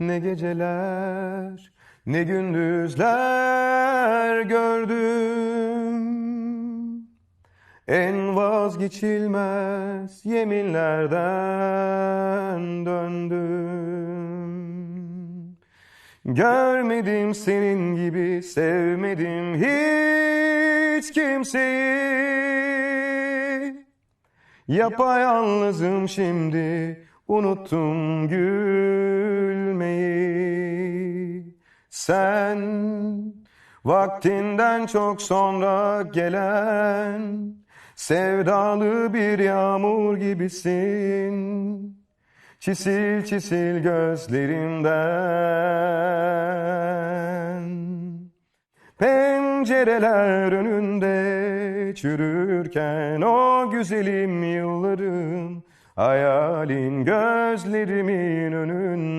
ne geceler ne gündüzler gördüm. En vazgeçilmez yeminlerden döndüm. Görmedim senin gibi sevmedim hiç kimseyi. Yapayalnızım şimdi unuttum gülmeyi Sen vaktinden çok sonra gelen Sevdalı bir yağmur gibisin. Çisil çisil gözlerimden Pencereler önünde çürürken o güzelim yıllarım Hayalin gözlerimin önünde